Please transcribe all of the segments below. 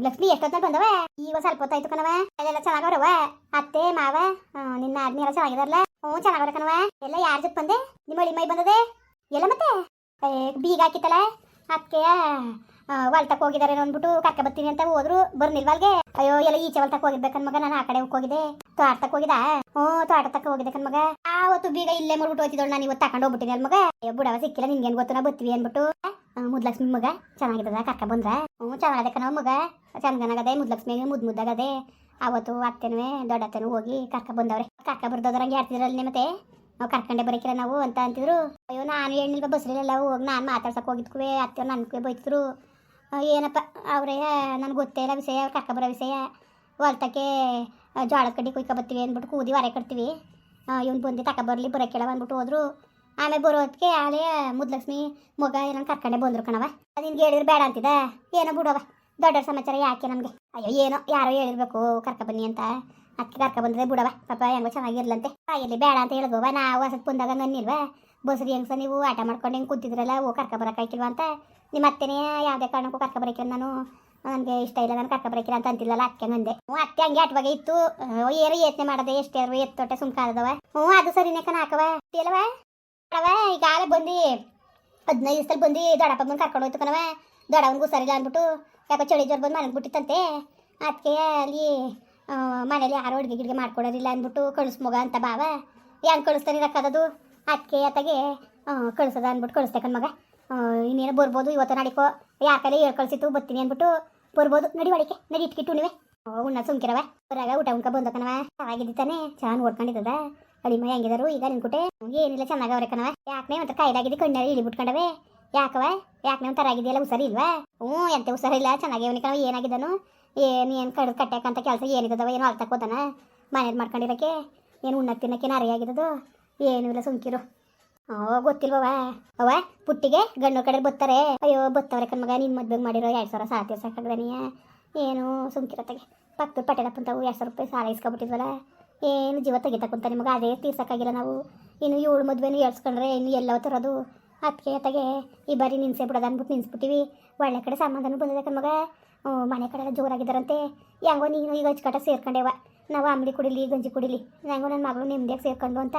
ಲಕ್ಷ್ಮಿ ಎಷ್ಟೊತ್ತ ಬಂದವ ಈಗ ಸ್ವಲ್ಪ ಹೊತ್ತಾಯ್ತು ಕಣವ ಅದೆಲ್ಲ ಚೆನ್ನಾಗವ್ರವ ಅತ್ತೆ ಮಾವ ನಿನ್ನ ಆದ್ಮಿ ಎಲ್ಲ ಚೆನ್ನಾಗಿದಾರಲ್ಲ ಹ್ಞೂ ಚೆನ್ನಾಗವ್ರ ಕಣವ ಎಲ್ಲ ಯಾರ ಜೊತೆ ಬಂದೆ ನಿಮ್ಮ ಅಳಿ ಮೈ ಬಂದದೆ ಎಲ್ಲ ಮತ್ತೆ ಬೀಗ ಹಾಕಿತ್ತಲ್ಲ ಅದಕ್ಕೆ ಹೊಲ್ತಕ್ಕೆ ಹೋಗಿದ್ದಾರೆ ಅಂದ್ಬಿಟ್ಟು ಕರ್ಕ ಬರ್ತೀನಿ ಅಂತ ಹೋದ್ರು ಬರ್ನಿಲ್ವಲ್ಗೆ ಅಯ್ಯೋ ಎಲ್ಲ ಈಚೆ ಹೊಲ್ತಕ್ಕೆ ಹೋಗಿರ್ಬೇಕನ್ ಮಗ ನಾನು ಆ ಕಡೆ ಹೋಗಿದೆ ತೋಟಕ್ಕೆ ಹೋಗಿದ ಹ್ಞೂ ತೋಟ ತಕ್ಕ ಹೋಗಿದ್ದೆ ಕಣ್ ಮಗ ಆವತ್ತು ಬೀಗ ಇಲ್ಲೇ ಮಾಡ್ಬಿಟ್ಟು ಹೋಗ್ತಿದ್ದಳು ನಾನು ಇವತ್ತು ತಕೊಂಡು ಹೋಗ್ಬಿಟ್ಟಿನಿ ಮಗ ಅಯ್ಯೋ ಬುಡವ ಸಿಕ್ಕಿಲ್ಲ ನಿನ್ಗೇನು ಗೊತ್ತು ನಾ ಬರ್ತೀವಿ ಅಂದ್ಬಿಟ್ಟು ಮುದ್ಲಕ್ಷ್ಮಿ ಮಗ ಚೆನ್ನಾಗಿದ್ದದ ಕರ್ಕ ಬಂದ್ರ ಹ್ಞೂ ಚೆನ್ನಾಗಿದೆ ಕಣ ಮಗ ಚೆನ್ನಾಗದೆ ಮುದ್ಲಕ್ಷ್ಮಿಗೆ ಮುದ್ ಮುದ್ದಾಗದೆ, ಅವತ್ತು ಅತ್ತೆನೂ ದೊಡ್ಡ ಅತ್ತೆನೂ ಹೋಗಿ ಕರ್ಕ ಬಂದವ್ರೆ. ಕರ್ಕ ಬರ್ದೋದ್ರಂಗೆ ಆಡ್ತಿದ್ರಲ್ಲಿ ಮತ್ತೆ? ನಾವು ಕರ್ಕೊಂಡೆ ಬರೀಕಿಲ್ಲ ನಾವು ಅಂತ ಅಂತಿದ್ರು. ಅಯ್ಯೋ, ನಾನು ಹೇಳಿಲ್ಲ ಬಸ್ರಲ್ಲೆಲ್ಲ, ಹೋಗಿ ನಾನು ಮಾತಾಡ್ಸಕ್ಕೆ ಹೋಗಿದ್ಕುವೆ ಅತ್ತೆ ನನ್ಗೆ ಬೈತಿದ್ರು. ಏನಪ್ಪ, ಅವರೇ, ನನಗೆ ಗೊತ್ತೇ ಇಲ್ಲ ವಿಷಯ ಕರ್ಕ ಬರೋ ವಿಷಯ. ಹೊಲ್ತಕ್ಕೆ ಜೋಳ ಜೋಳದ ಕಡ್ಡಿ ಕುಯ್ಕೊ ಬರ್ತೀವಿ ಅಂದ್ಬಿಟ್ಟು ಕೂದಿ ಹೊರ ಕಟ್ತೀವಿ. ಇವ್ನು ಬಂದು ತಕ ಬರಲಿ ಕೇಳ ಅಂದ್ಬಿಟ್ಟು ಹೋದ್ರು. ಆಮೇಲೆ ಬರೋದಕ್ಕೆ ಆಲೇ ಮುದ್ಲಕ್ಷ್ಮಿ ಮಗ ಏನೋ ಕರ್ಕೊಂಡೆ ಬಂದ್ರು ಕಣವ ನಿನ್ಗೆ ಹೇಳಿದ್ರು ಬೇಡ ಅಂತಿದ್ದ? ಏನೋ ಬಿಡವ ದೊಡ್ಡ ಸಮಾಚಾರ ಯಾಕೆ ನಮಗೆ? ಅಯ್ಯೋ, ಏನೋ ಯಾರೋ ಹೇಳಿರ್ಬೇಕು, ಕರ್ಕ ಬನ್ನಿ ಅಂತ. ಅಕ್ಕಿ ಕರ್ಕ ಬಂದ್ರೆ ಬಿಡವ ಪಾಪ ಹೆಂಗ ಚೆನ್ನಾಗಿರ್ಲಂತೆ. ಇಲ್ಲಿ ಬೇಡ ಅಂತ ಹೇಳ್ಬೋವ ನಾವು ಹೊಸದು ಬಂದಾಗ ನನ್ನಿಲ್ವ ಬಸ್ರಿ ಹೆಂಗ್ಸ ನೀವು ಆಟ ಮಾಡ್ಕೊಂಡು ಹೆಂಗೆ ಕೂತಿದ್ರಲ್ಲ, ಓ, ಕರ್ಕ ಬರೋಕ್ಕಾಯ್ತಿಲ್ವ ಅಂತ? ನಿಮ್ಮ ಅತ್ತೆನೇ ಯಾವುದೇ ಕಾರಣಕ್ಕೂ ಕರ್ಕ ಬರೋಕೆ ನಾನು. ನನಗೆ ಇಷ್ಟ ಇಲ್ಲ, ನಾನು ಕರ್ಕ ಬರೋಕಿಲ್ಲ ಅಂತ ಅಂತಿಲ್ಲಲ್ಲ ಅಕ್ಕ ನಂದೆ ಹ್ಞೂ ಅತ್ತೆ ಹಂಗೆ ಆಟವಾಗೆ ಇತ್ತು. ಏರು ಯತ್ನೆ ಮಾಡದೆ ಎಷ್ಟಾರು ಎತ್ತೊಟ್ಟೆ ಸುಮ್ಕಾದವ ಹ್ಞೂ, ಅದು ಸರಿನೇ ಕಣ ಹಾಕವ ಇಲ್ಲವ ಅವ ಈಗಾಗಲೇ ಬಂದು ಹದಿನೈದು ದಿವಸದಲ್ಲಿ ಬಂದು ದೊಡ್ಡಪ್ಪ ಬಂದು ಕರ್ಕೊಂಡು ಹೋಯ್ತು ಕಣವ ದೊಡ್ಡವನಿಗೂ ಸರಿಲ್ಲ ಅಂದ್ಬಿಟ್ಟು ಯಾಕೋ ಚಳಿ ಜ್ವರ ಬಂದು ಮನೆಗೆ ಬಿಟ್ಟಿತ್ತಂತೆ. ಅದಕ್ಕೆ ಅಲ್ಲಿ ಮನೇಲಿ ಯಾರು ಅಡುಗೆ ಗಿಡ್ಗೆ ಮಾಡ್ಕೊಡೋದಿಲ್ಲ ಅಂದ್ಬಿಟ್ಟು ಕಳಿಸ್ ಮಗ ಅಂತ ಬಾವ ಹೆಂಗೆ ಕಳಿಸ್ತಾನೆ ರಕ್ಕದದು ಅದಕ್ಕೆ ಅತ್ತಗೆ ಕಳಿಸದ ಅಂದ್ಬಿಟ್ಟು ಕಳಿಸ್ತೇಕನ್ ಮಗ. ಇನ್ನೇನು ಬರ್ಬೋದು ಇವತ್ತು ನಡಿಕೋ. ಯಾಕಲ್ಲ ಹೇಳಿ ಕಳ್ಸಿತ್ತು ಬರ್ತೀನಿ ಅಂದ್ಬಿಟ್ಟು ಬರ್ಬೋದು. ನಡಿ ಒಳಕ್ಕೆ ನಡಿ ಇಟ್ಕಿಟ್ಟು ನೀವೇ ಉಣ್ಣ ಸುಮ್ಕಿರವ ಹೊರಗ ಊಟ ಉಣ್ಕ ಬಂದ ಕಣವ ಚೆನ್ನಾಗಿದ್ದಾನೆ ಚೆನ್ನಾಗಿ ಓಡ್ಕೊಂಡಿದ್ದದ ಅಡಿಮ ಹೆಂಗಿದಾರು ಈಗ ನಿನ್ಕುಟೆ ಏನಿಲ್ಲ ಚೆನ್ನಾಗವ್ರೆ ಕಣವ ಯಾಕೆ ಒಂಥರ ಕಾಯಿಲಾಗಿದೆ ಕಣ್ಣಲ್ಲಿ ಇಳಿ ಬಿಟ್ಕೊಂಡವೆ ಯಾಕವ ಯಾಕೆ ನೀವು ಆಗಿದೆಯಲ್ಲ ಹುಷಾರಿ ಇಲ್ವಾ? ಹ್ಞೂ, ಎಂತ ಹುಷಾರಿಲ್ಲ ಚೆನ್ನಾಗಿ ಕಣವ ಏನಾಗಿದ್ದಾನು? ಏನು ಏನು ಕಡ್ದು ಕಟ್ಟಾಕಂತ ಕೆಲಸ ಏನಿದ್ದವ, ಏನು ಅಳ್ತಕ್ಕೆ ಹೋದಾನ ಮನೇಲಿ ಮಾಡ್ಕೊಂಡಿರಕ್ಕೆ ಏನು ಉಣ್ಣಕ್ಕೆ ತಿನ್ನಕ್ಕೆ ನರಿಯಾಗಿದ್ದದು ಏನೂ ಇಲ್ಲ ಸುಂಕಿರು ಓ ಗೊತ್ತಿಲ್ವವ ಅವ ಪುಟ್ಟಿಗೆ ಗಂಡು ಕಡೆ ಬರ್ತಾರೆ ಅಯ್ಯೋ, ಬತ್ತವ್ರೆ ಕಣ್ಮಗ ನಿಮ್ಮ ಮದ್ವೆಗೆ ಮಾಡಿರೋ ಎರಡು ಸಾವಿರ ಸಾಲ ತೀರ್ಸಕ್ಕಾಗದನೀಯ ಏನು ಸುಮ್ಕಿರತ್ತಾಗೆ ಪಕ್ಕದ ಪಟೇಲಪ್ಪಂತಾವು ಎರಡು ಸಾವಿರ ರೂಪಾಯಿ ಸಾಲ ಇಸ್ಕೊಬಿಟ್ಟಿದ್ವಲ್ಲ? ಏನು, ಜೀವ ತೆಗಿತಕ್ಕಂತ ನಿಮಗೆ ಅದೇ ತೀರ್ಸಕ್ಕಾಗಿಲ್ಲ ನಾವು. ಇನ್ನು ಏಳು ಮದುವೆನೂ ಎಳ್ಸ್ಕೊಂಡ್ರೆ ಇನ್ನು ಎಲ್ಲ ತರೋದು. ಅದಕ್ಕೆ ಅತ್ತಾಗೆ ಈ ಬರಿ ನಿನ್ಸೆ ಬಿಡೋದು ಅಂದ್ಬಿಟ್ಟು ನಿನ್ಸ್ಬಿಟ್ಟಿವಿ ಒಳ್ಳೆ ಕಡೆ ಸಮಾಧಾನ ಬಂದಿದೆ ಮಗ. ಮನೆ ಕಡೆ ಎಲ್ಲ ಜೋರಾಗಿದ್ದಾರಂತೆ. ಹೆಂಗೋ ನೀನು ಈಗ ಹಚ್ಕಟ ಸೇರ್ಕೊಂಡೇವ. ನಾವು ಅಂಬಡಿ ಕುಡಿಲಿ, ಗಂಜಿ ಕುಡಿಲಿ. ಹೆಂಗೋ ನನ್ನ ಮಗಳು ನೆಮ್ಮದಿಯಾಗಿ ಸೇರ್ಕೊಂಡು ಅಂತ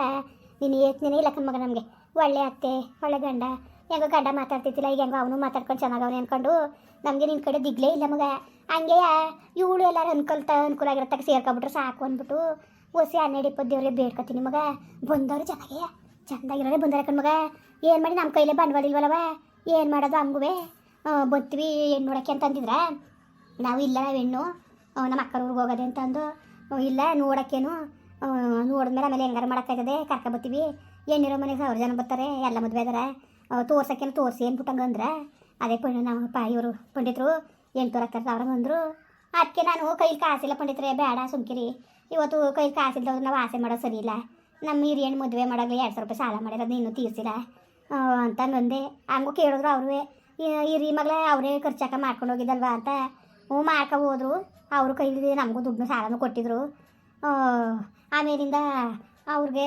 ನೀನು ಏತ್ನೇ ಇಲ್ಲ ಕಣ್ಮಗ ನಮಗೆ. ಒಳ್ಳೆ ಅತ್ತೆ, ಒಳ್ಳೆ ಗಂಡ. ಹೆಂಗೋ ಗಂಡ ಮಾತಾಡ್ತಿದ್ದಿಲ್ಲ, ಈಗ ಹೆಂಗೋ ಅವನು ಮಾತಾಡ್ಕೊಂಡು ಚೆನ್ನಾಗವನು ಅಂದ್ಕೊಂಡು ನಮಗೆ ನಿನ್ನ ಕಡೆ ದಿಗ್ಲೇ ಇಲ್ಲ ಮಗ. ಹಂಗೆ ಇವಳು ಎಲ್ಲರೂ ಅನ್ಕೊಳ್ತಾ, ಅನುಕೂಲ ಆಗಿರತ್ತಾಗ ಸೇರ್ಕೊಬಿಟ್ರೆ ಸಾಕು ಅಂದ್ಬಿಟ್ಟು ಒಸಿ ಹನ್ನೆರಡು ಇಪ್ಪತ್ತು ದೇವ್ರಿಗೆ ಬೇಡ್ಕೊತೀನಿ ಮಗ. ಬಂದವರು ಚೆನ್ನಾಗೇ ಚೆಂದಾಗಿರೋದೇ ಬಂದರೆ ಕಣ್ಮಗ ಏನು ಮಾಡಿ ನಮ್ಮ ಕೈಲೇ ಬಂಡವಾಳ ಇಲ್ವಲ್ಲವ? ಏನು ಮಾಡೋದು ಹಂಗುವೆ? ಬರ್ತೀವಿ ಹೆಣ್ಣು ನೋಡೋಕ್ಕೆ ಅಂತಂದಿದ್ರೆ. ನಾವು ಇಲ್ಲ ನಾವು ಹೆಣ್ಣು ನಮ್ಮ ಅಕ್ಕರ ಊರಿಗೆ ಹೋಗೋದೆ ಅಂತಂದು. ಇಲ್ಲ, ನೋಡೋಕ್ಕೇನು. ನೋಡಿದ್ಮೇಲೆ ಆಮೇಲೆ ಹೆಂಗಾರು ಮಾಡೋಕ್ಕಾಗದೆ ಕರ್ಕೊ ಬರ್ತೀವಿ ಹೆಣ್ಣಿರೋ ಮನೆಗೆ ಸಾವಿರ ಜನ ಬರ್ತಾರೆ, ಎಲ್ಲ ಮದುವೆ ಅದಾರ. ತೋರ್ಸೋಕ್ಕೇನು ತೋರಿಸಿ ಅಂದ್ಬಿಟ್ಟಂಗೆ ಅಂದ್ರೆ. ಅದೇ ಪಂಡ ನಾವು ಪ ಇವರು ಪಂಡಿತರು ಎಂಟುನೂರ ಹತ್ತಾರು ಅವ್ರ ಬಂದರು. ಅದಕ್ಕೆ ನಾನು ಕೈಲಿ ಕಾಸಿಲ್ಲ ಪಂಡಿತರೆ ಬೇಡ ಸುಮ್ಕಿರಿ. ಇವತ್ತು ಕೈಲಿ ಕಾಸಿಲ್ದವ್ರು ನಾವು ಆಸೆ ಮಾಡೋದು ಸರಿ ಇಲ್ಲ. ನಮ್ಮ ಹಿರಿಯಣ್ಣ ಮದುವೆ ಮಾಡಾಗಲಿ ಎರಡು ಸಾವಿರ ರೂಪಾಯಿ ಸಾಲ ಮಾಡಿರೋದು ಇನ್ನೂ ತೀರ್ಸಿಲ್ಲ. ಅಂತ ಅಂದೆ ಹಂಗೂ ಕೇಳಿದ್ರು ಅವ್ರು ಇರಿ ಮಗಳ ಅವರೇ ಖರ್ಚಾಕ ಮಾಡ್ಕೊಂಡು ಹೋಗಿದ್ದಲ್ವ ಅಂತ. ಹ್ಞೂ, ಮಾಡ್ಕೊ ಹೋದ್ರು. ಅವರು ಕೈಲಿ ನಮಗೂ ದುಡ್ಡು ಸಾಲನೂ ಕೊಟ್ಟಿದ್ರು. ಆಮೇಲಿಂದ ಅವ್ರಿಗೆ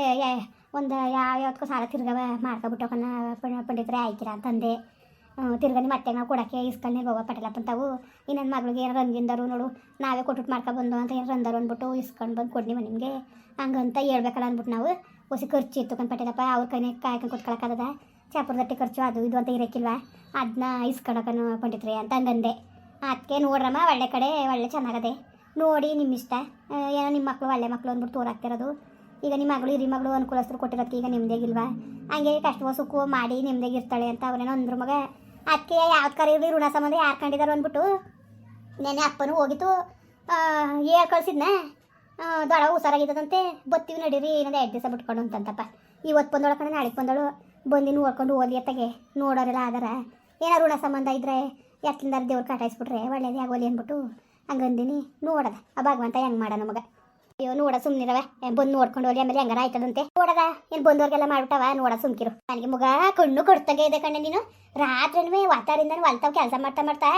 ಒಂದು ಯಾವ ಯಾವತ್ತಕ್ಕೂ ಸಾಲ ತಿರ್ಗವ ಮಾಡ್ಕೊಬಿಟ್ಟವನ್ನ ಪಂಡಿತರೇ ಆಯ್ತೀರ ಅಂತಂದೆ ತಿರ್ಗ ನಿಮ್ಮ ಮತ್ತೆ ನಾವು ಕೊಡೋಕ್ಕೆ ಇಸ್ಕೊಂಡೆ ಬಾಬಾ ಪಟೇಲಪ್ಪ ಅಂತಾವು. ಇನ್ನೊಂದು ಮಗಳಿಗೆ ಏನು ರಂಗಿಂದರು ನೋಡು, ನಾವೇ ಕೊಟ್ಬಿಟ್ಟು ಮಾಡ್ಕೊಬಂದು ಅಂತ ಏನು ರಂದರು ಅಂದ್ಬಿಟ್ಟು ಇಸ್ಕೊಂಡು ಬಂದು ಕೊಡ್ನಿ ನಿಮಗೆ ಹಂಗಂತ ಹೇಳ್ಬೇಕಲ್ಲ ಅಂದ್ಬಿಟ್ಟು ನಾವು. ಹೊಸ ಖರ್ಚು ಇತ್ತು ಕಂಡು ಪಟೇಲಪ್ಪ, ಅವ್ರ ಕೈನೇ ಕಾಯ್ಕೊಂಡು ಕೊಟ್ಕೊಳಕ್ಕಾಗದ ಚಾಪುರದಟ್ಟಿ ಖರ್ಚು, ಅದು ಇದು ಅಂತ ಇರೋಕ್ಕಿಲ್ವಾ ಅದನ್ನ ಇಸ್ಕೊಳಕನು ಪಂಡಿತ್ರಿ ಅಂತ ಹಂಗಂದೆ. ಅದಕ್ಕೆ ನೋಡ್ರಮ್ಮ, ಒಳ್ಳೆ ಕಡೆ ಒಳ್ಳೆ ಚೆನ್ನಾಗದೆ. ನೋಡಿ ನಿಮ್ಮ ಇಷ್ಟ ಏನೋ ನಿಮ್ಮ ಮಕ್ಕಳು ಒಳ್ಳೆ ಮಕ್ಕಳು ಅಂದ್ಬಿಟ್ಟು ತೋರಾಗ್ತಿರೋದು ಈಗ ನಿಮ್ಮ ಮಗಳು ಹಿರಿ ಮಗಳು ಅನುಕೂಲಸ್ಥರು ಕೊಟ್ಟಿರೋದಕ್ಕೆ ಈಗ ನಿಮ್ದೇಗಿಲ್ವಾ? ಹಂಗೆ ಕಷ್ಟವೋ ಸುಖವೋ ಮಾಡಿ ನಿಮ್ದೇಗೆ ಇರ್ತಾಳೆ ಅಂತ ಅವ್ರೇನೋ ಅಂದ್ರು ಮಗ. ಅದಕ್ಕೆ ಯಾವ್ದು ಕರೆ ಇರಲಿ, ಋಣ ಸಂಬಂಧ ಯಾರು ಕಂಡಿದಾರು ಅಂದ್ಬಿಟ್ಟು. ನೆನೆ ಅಪ್ಪನೂ ಹೋಗಿತ್ತು. ಹೇಳ್ ಕಳ್ಸಿದ್ನ. ದೊಡ ಹುಷಾರಾಗಿದ್ದದಂತೆ. ಬತ್ತೀವಿ ನಡೀರಿ ಏನಂದ್ರೆ ಎರಡು ದಿವಸ ಬಿಟ್ಕೊಂಡು ಅಂತಂತಪ್ಪ. ಇವತ್ತು ಬಂದೋಳ ಕಣ, ನಾಳೆಗೆ ಬಂದಳು. ಬಂದು ನೋಡ್ಕೊಂಡು ಓದಿ ಎತ್ತಗೆ ನೋಡೋರೆಲ್ಲ ಆದಾರ ಏನಾರು ಋಣ ಸಂಬಂಧ ಇದ್ರೆ ಎತ್ತಿಂದ ದೇವ್ರು ಕಟಾಯಿಸ್ಬಿಟ್ರೆ ಒಳ್ಳೇದೇ ಆಗೋಲಿ ಅಂದ್ಬಿಟ್ಟು ಹಂಗಂದಿನಿ. ನೋಡದ. ಆ ಭಗವಂತ ಹೆಂಗೆ ಮಾಡ ನಮಗೆ? ಅಯ್ಯೋ, ನೋಡ ಸುಮ್ಮನಿರವ ಬಂದು ನೋಡ್ಕೊಂಡು ಹೋಗಿ ಆಮೇಲೆ ಹೆಂಗಾರ ಆಯ್ತದಂತೆ ನೋಡದ. ಏನು ಬಂದವ್ರಿಗೆಲ್ಲ ಮಾಡ್ಬಿಟ್ಟವ? ನೋಡ ಸುಮ್ಕಿರು. ನನಗೆ ಮಗ ಕಣ್ಣು ಕೊಡ್ತಾಗೆ ಇದೆ ಕಣ್ಣೆ ನೀನು. ರಾತ್ರಿನೂ ವಾತಾವರಿಂದ ಹೊಲ್ತಾವ್ ಕೆಲಸ ಮಾಡ್ತಾ ಮಾಡ್ತಾ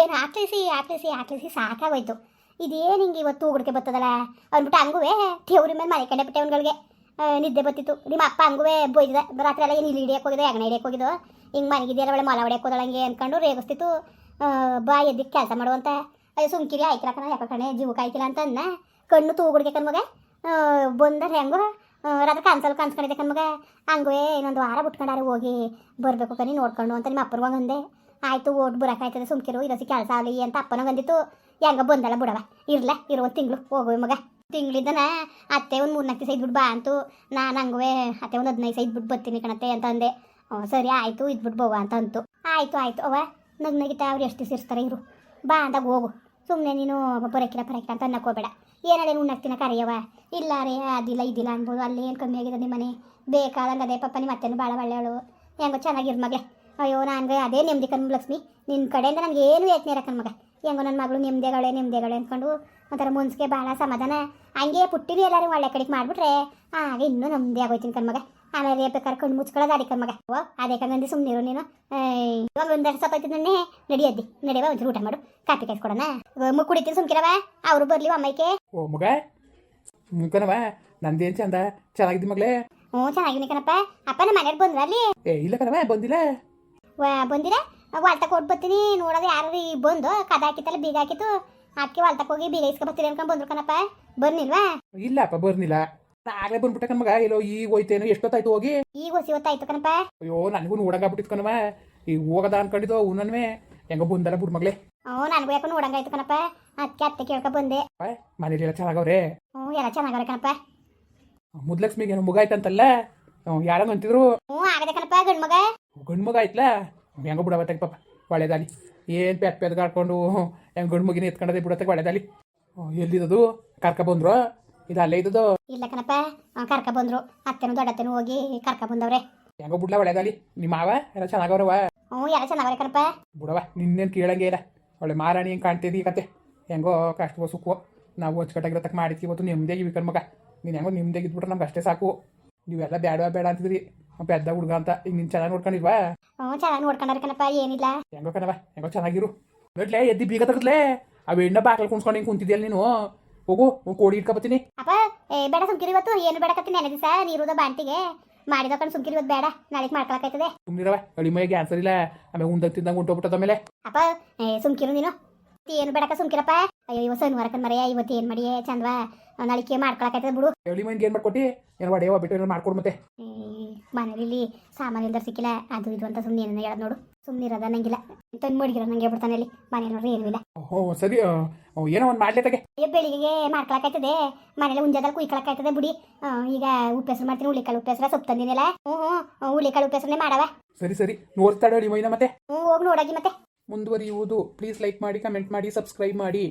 ಏನು ಹಾಕ್ಲಿಸಿ ಹಾಕ್ಲಿಸಿ ಹಾಕ್ಲಿಸಿ ಸಾಕಾಗೋಯ್ತು. ಇದೇನು ಹಿಂಗೆ ಇವತ್ತು ಉಗುಡ್ಕೆ ಬರ್ತದಲ್ಲ ಅಂದ್ಬಿಟ್ಟು ಹಂಗುವೆ ದೇವ್ರ ಮೇಲೆ ಮನೆ ಕಂಡೆ ಬಿಟ್ಟೆ ಅವ್ನುಗಳಿಗೆ ನಿದ್ದೆ ಬತ್ತಿತ್ತು ನಿಮ್ಮ ಅಪ್ಪ ಹಂಗೂ ಬೈದಿದೆ ರಾತ್ರಿ ಎಲ್ಲ ಏನು ಇಲ್ಲಿ ಹಿಡಿಯಕ್ಕೆ ಹೋಗಿದೆ ಹೆಗಣ ಹಿಡಿಯಕ್ಕೆ ಹೋಗಿದ್ದು ಹಿಂಗೆ ಮನೆಗಿದೆಯಲ್ಲ ಒಳ್ಳೆ ಮೊಲ ಹೊಡ್ಯಕ್ಕೆ ಹೋದಳಂಗೆ ಅಂದ್ಕೊಂಡು ರೇಗಿಸ್ತಿತ್ತು. ಬಾ ಎದ್ದಕ್ಕೆ ಕೆಲಸ ಮಾಡುವಂತ. ಅಯ್ಯೋ, ಸುಮ್ಕಿರಿ ಆಯ್ಕಿಲ್ಲ ಕಣ, ಯಾಕೆ ಕಣೆ ಜೀವಕ್ಕೆ ಆಯ್ಕಿಲ್ಲ ಅಂತ ಅನ್ನ ಕಣ್ಣು ತೂಗುಡ್ಗೆ ಮಗ ಬಂದರೆ ಹೆಂಗೋ? ರಾತ್ರಿ ಕನ್ಸಲ್ ಕನ್ಸ್ಕೊಂಡಿದ್ದೆ ಕಣ್ಮಗ. ಹಂಗೆ ಇನ್ನೊಂದು ವಾರ ಬಿಟ್ಕೊಂಡಾರೆ, ಹೋಗಿ ಬರಬೇಕು ಕಣಿ, ನೋಡ್ಕೊಂಡು ಅಂತ ನಿಮ್ಮ ಅಪ್ಪನಿಗೆ ಅಂದೆ ಆಯ್ತು ಓಟ್ ಬರೋಕಾಯ್ತದೆ ಸುಮ್ಕಿರು, ಇರಸಿ ಕೆಲಸ ಆಗಲಿ ಅಂತ ಅಪ್ಪನಿಗೆ ಅಂದಿತ್ತು ಹೆಂಗ ಬಂದಲ್ಲ ಬಿಡವ. ಇರ್ಲ ಇರೋ ಒಂದು ತಿಂಗಳು, ಹೋಗುವೆ ಮಗ. ತಿಂಗಳಿದ್ದನ ಅತ್ತೆ ಒಂದು ಮೂರ್ನಾಲ್ಕು ದಿವಸ ಇದ್ಬಿಟ್ಟು ಬಾ ಅಂತು. ನಾನು ಹಂಗುವೆ ಅತ್ತೆ ಒಂದು ಹದಿನೈದು ದಿವಸ ಬಿಟ್ಟು ಬರ್ತೀನಿ ಕಣತ್ತೆ ಅಂತ ಅಂದೆ. ಸರಿ ಆಯಿತು ಇದ್ಬಿಟ್ಟು ಬೋವ ಅಂತ ಅಂತು. ಆಯಿತು ಆಯಿತು. ಅವ ನಗ್ ನಗಿತ ಅವ್ರು ಎಷ್ಟು ಸೇರಿಸ್ತಾರೆ ಇರು. ಬಾ ಅಂದಾಗ ಹೋಗು. ಸುಮ್ಮನೆ ನೀನು ಬರೋಕಿಲ್ಲ ಬರೋಕಿಲ್ಲ ಅಂತ ಅನ್ನಕ್ಕೋಬೇಡ ಏನಾರೇನು ಉಣ್ಣಕ್ತಿನ ಕರೆಯವ ಇಲ್ಲ ರೇ, ಅದಿಲ್ಲ, ಇದಿಲ್ಲ ಅನ್ಬೋದು. ಅಲ್ಲಿ ಏನು ಕಮ್ಮಿ ಆಗಿದೆ ನಿಮ್ಮ ಮನೆ? ಬೇಕಾದಂಗೆ ಅದೇ ಪಪ್ಪ ನಿಮ್ಮ ಅತ್ತೆನೂ ಭಾಳ ಒಳ್ಳೆಯವಳು. ಹೆಂಗೋ ಚೆನ್ನಾಗಿರ್ ಮಗ ಅಯ್ಯೋ, ನನಗೆ ಅದೇ ನೆಮ್ಮದಿ ಕಣ್ ಲಕ್ಷ್ಮಿ ನಿನ್ನ ಕಡೆಯಿಂದ ನನಗೆ ಏನು ಯೋಚನೆ ಇರಕ್ಕನ್ ಮಗ. ಹೆಂಗೋ ನನ್ನ ಮಗಳು ನೆಮ್ಮದಿಗಳೇ ನೆಮ್ಮದಿಗಳೇ ಅಂದ್ಕೊಂಡು ಒಂಥರ ಮುನ್ಸ್ಗೆ ಭಾಳ ಸಮಾಧಾನ. ಹಂಗೆ ಪುಟ್ಟಿನೂ ಎಲ್ಲರೂ ಒಳ್ಳೆ ಕಡೆಗೆ ಮಾಡಿಬಿಟ್ರೆ ಆಗ ಇನ್ನೂ ನೆಮ್ಮದಿ ಆಗೋಯ್ತೀನಿ ಕಣ್ಮಗ ಆಮೇಲೆ ಬೇಕಾದ್ರೆ ಕಣ್ಣು ಮುಚ್ಕೊಳ್ಳೋದು ಅಡಿ ಕಣ್ಮಗ ಓ ಅದೇ ಕಂಗಂದಿ ಸುಮ್ಮನಿರು ನೀನು. ಇವಾಗ ಒಂದು ಸತ್ತೋಯ್ತು ನನ್ನೇ ನಡಿಯದ್ದಿ ನಡಿಯವ ಒಂಚೂರು ಊಟ ಮಾಡು. ಕಾಫಿ ಕಾಯಿಸ್ಕೊಡೋಣ ಮುಕ್ಕು ಕುಡಿತೀನಿ ಸುಮ್ಕಿರವ ಅವರು ಬರಲಿ ಅಮ್ಮೈಕೆ ಓ ಮಗ ಮುಖನವ ನಂದೇನು ಚಂದ? ಚೆನ್ನಾಗಿದ್ದಿ ಮಗಳೇ? ಹ್ಞೂ ಚೆನ್ನಾಗಿನಿ ಕಣಪ್ಪ. ಅಪ್ಪ ನಮ್ಮ ಮನೆಯವ್ರು ಬಂದ್ರಲ್ಲಿ ಏ ಇಲ್ಲ ಕಣವ ಬಂದಿಲ್ಲ. ವಾ ಬಂದಿರ? ವಾಲ್ತಕ್ಕೆ ಕೊಟ್ಟು ಬರ್ತೀನಿ ನೋಡೋದು ಯಾರು ಈ ಬಂದು ಕದ ಹಾಕಿತ್ತಲ್ಲ ಬೀಗ ಹಾಕಿತ್ತು ಅದಕ್ಕೆ ವಾಲ್ತಕ್ಕೆ ಹೋಗಿ ಬೀಗ ಇಸ್ಕೊ ಬರ್ತೀನಿ ಅನ್ಕೊಂಡು ಬಂದ್ರು ಕಣಪ್ಪ. ಬರ್ನಿಲ್ವಾ? ಇಲ್ಲಪ್ಪ ಬರ್ನಿಲ್ಲ. ಆಗ್ಲೇ ಬಂದ್ಬಿಟ್ಟೆ ಕಣ್ಮಗ ಇಲ್ಲೋ ಈಗ ಹೋಯ್ತೇನೋ ಎಷ್ಟೊತ್ತಾಯ್ತು ಹೋಗಿ? ಈಗ ಹೊಸಿ ಹೊತ್ತಾಯ್ತು ಕಣಪ್ಪ. ಅಯ್ಯೋ ನನಗೂ ನೋಡಂಗಾಗ್ಬಿಟ್ಟಿತ್ತು ಕಣವ ಈಗ ಹೋಗದ ಅನ್ಕೊಂಡಿದ್ದು ನನ್ವೆ ಹೆಂಗೋ ಬಂದಲ್ಲ ಬಿಡ್ ಮಗ್ಲೆ ಹ್ಞೂ ನನಗೂ ಯಾಕೋ ನೋಡಂಗಾಯ್ತು ಕಣಪ್ಪ. ಅದಕ್ಕೆ ಅತ್ತೆ ಕೇಳ್ಕೊ ಬಂದೆ. ಮನೇಲಿ ಎಲ್ಲ ಚೆನ್ನಾಗವ್ರೆ? ಹ್ಞೂ ಎಲ್ಲ ಚೆನ್ನಾಗವ್ರೆ ಕಣಪ್ಪ. ಮುದ್ಲಕ್ಷ್ಮಿಗೆ ಏನೋ ಮುಗಾಯ್ತಂತಲ್ಲ ಯಾರಂಗ ಅಂತಿದ್ರು? ಹ್ಞೂ ಆಗದೆ ಕಣಪ್ಪ ಗಂಡ್ ಮಗ. ಗಂಡು ಮಗ ಆಯ್ತಲ್ಲ ಹೆಂಗೋ ಬಿಡಬೇಕು ಪಾಪ ಒಳ್ಳೇದಾಲಿ ಏನು ಪೆತ್ ಕಾಡ್ಕೊಂಡು ಹೆಂಗೆ ಗಂಡು ಮುಗಿನ ಎತ್ಕೊಂಡದೆ ಬಿಡತ್ತೆ ಒಳ್ಳೇದಾಲಿ ಎಲ್ಲಿದ್ದು? ಕರ್ಕ ಬಂದ್ರು? ಇದು ಅಲ್ಲೇ ಇದ್ದದು ಇಲ್ಲ ಕಣಪ್ಪ ಕರ್ಕ ಬಂದ್ರು. ಅತ್ತೆನೂ ದೊಡ್ಡತ್ತೆನೂ ಹೋಗಿ ಕರ್ಕ ಬಂದವ್ರೆ. ಹೆಂಗೋ ಬಿಡ್ಲ ಒಳ್ಳೇದಾಲಿ ನಿಮ್ಮ ಮಾವ ಎಲ್ಲ ಚೆನ್ನಾಗವ್ರವ ಹ್ಞೂ ಎಲ್ಲ ಚೆನ್ನಾಗವ್ರೆ ಕಣಪ್ಪ. ಬಿಡವ ನಿನ್ನೇನು ಕೇಳಂಗೆ ಇಲ್ಲ. ಒಳ್ಳೆ ಮಾರಾಣಿ ಹೆಂಗೆ ಕಾಣ್ತಿದ್ದಿ ಈ ಕತೆ. ಹೆಂಗೋ ಕಷ್ಟವೋ ಸುಖವೋ. ನಾವು ಅಚ್ಚುಕಟ್ಟಾಗಿರತಕ್ಕ ಮಾಡಿದ್ವಿ ಇವತ್ತು ನಿಮ್ಮದೇ ಇವಿ ಮಗ. ನೀನು ಹೆಂಗೋ ನಿಮ್ಮದೇ ಇದ್ಬಿಟ್ರೆ ನಮ್ಗೆ ಅಷ್ಟೇ ಸಾಕು. ನೀವೆಲ್ಲ ಬೇಡ ಬೇಡ ಅಂತಿದ್ರಿ. ಪೆದ್ದ ಹುಡುಗ ಅಂತ. ಈಗ ನಿನ್ ಚೆನ್ನಾಗಿ ನೋಡ್ಕೊಂಡಿಲ್ವಾ ಹ್ಞೂ ಚೆನ್ನಾಗಿ ನೋಡ್ಕೊಂಡಾರ ಕಣಪ್ಪ ಏನಿಲ್ಲ. ಹೆಂಗೋ ಕಣವ ಹೆಂಗೋ ಚೆನ್ನಾಗಿರು. ನೋಡ್ಲೆ ಎದ್ದಿ ಬೀಗ ತಗದ್ಲೆ. ಅವು ಎಣ್ಣ ಬಾಕಲ್ ಕುಣ್ಸ್ಕೊಂಡು ಹಿಂಗೆ ಕುಂತಿದ್ಯಲ್ಲ ನೀನು? ಹೋಗು ಕೋಳಿ ಇಟ್ಕೊಬತ್ತೀನಿ ಅಪ್ಪ ಏ ಬೇಡ ಸುಮ್ಕಿರಿ ಇವತ್ತು. ಏನು ಬೇಡಕತ್ತೀನಿ ನೆನೆ ದಿವಸ ನೀರುದ ಬಾಂಟಿಗೆ ಮಾಡಿದ ಕಣ್ ಸುಮ್ಕಿರಿ ಇವತ್ತು ಬೇಡ. ನಾಳೆಗೆ ಮಾಡ್ಕೊಳಕೈತದೆ ಸುಮ್ಮನಿರವ ಅಡಿ ಮೈಗೆ ಆನ್ಸರ್ ಇಲ್ಲ. ಆಮೇಲೆ ಉಂದಾಗ ತಿಂದಂಗೆ ಉಂಟೋಗ್ಬಿಟ್ಟದ ಮೇಲೆ ಅಪ್ಪ ಏ ಸುಮ್ಕಿರು ನೀನು. ಏನು ಬೇಡಕ ಸುಮ್ಕಿರಪ್ಪ. ಅಯ್ಯೋ ಇವತ್ತು ಶನಿವಾರ ಕಣ್ಮರೆಯ ಇವತ್ತು ಏನು ಮಾಡಿಯೇ ಚಂದವಾ. ನಾಳಿಕೆ ಮಾಡ್ಕೊಳಕೈತದೆ ಬಿಡು. ಎಳಿ ಮೈನ್ಗೆ ಏನು ಮಾಡ್ಕೊಟ್ಟಿ? ಏನು ಮಾಡಿ ಬಿಟ್ಟು ಏನು ಮಾಡ್ಕೊಡು ಮತ್ತೆ. ಏ, ಮನೇಲಿ ಸಾಮಾನು ಇಲ್ದಾರ ಸಿಕ್ಕಿಲ್ಲ. ಅದು ಇದು ಅಂತ ಸುಮ್ಮನೆ ಏನೇನು ಹೇಳೋದು ನೋಡು. ಸುಮ್ಮನೆ ಇರೋದ ನಂಗಿಲ್ಲ ತಂದು ಮಡಿಗಿರೋ ನಂಗೆ ಬಿಡ್ತಾನೆ ಅಲ್ಲಿ. ಮನೇಲಿ ನೋಡ್ರಿ ಏನೂ ಇಲ್ಲ. ಓ ಸರಿ ಏನೋ ಒಂದು ಮಾಡ್ಲಿ ತಗೆ. ಅಯ್ಯೋ ಬೆಳಿಗ್ಗೆ ಮಾಡ್ಕೊಳಕಾಯ್ತದೆ ಮನೇಲಿ ಮುಂಜಾದಲ್ಲಿ ಕುಯ್ಕೊಳಕಾಯ್ತದೆ ಬಿಡಿ. ಈಗ ಉಪ್ಪೆಸರು ಮಾಡ್ತೀನಿ ಹುಳಿಕಾಳು ಉಪ್ಪೆಸರ ಸೊಪ್ಪು ತಂದಿನಲ್ಲ ಹ್ಞೂ ಹ್ಞೂ ಹುಳಿಕಾಳು ಉಪ್ಪೆಸರನ್ನೇ ಮಾಡವ. ಸರಿ ಸರಿ. ನೋಡ್ತಾಡೋ ಮೈನ ಮತ್ತೆ? ಹ್ಞೂ ಹೋಗಿ ನೋಡಾಗಿ ಮತ್ತೆ. ಮುಂದುವರಿಯುವುದು. ಪ್ಲೀಸ್ ಲೈಕ್ ಮಾಡಿ ಕಮೆಂಟ್ ಮಾಡಿ ಸಬ್ಸ್ಕ್ರೈಬ್ ಮಾಡಿ.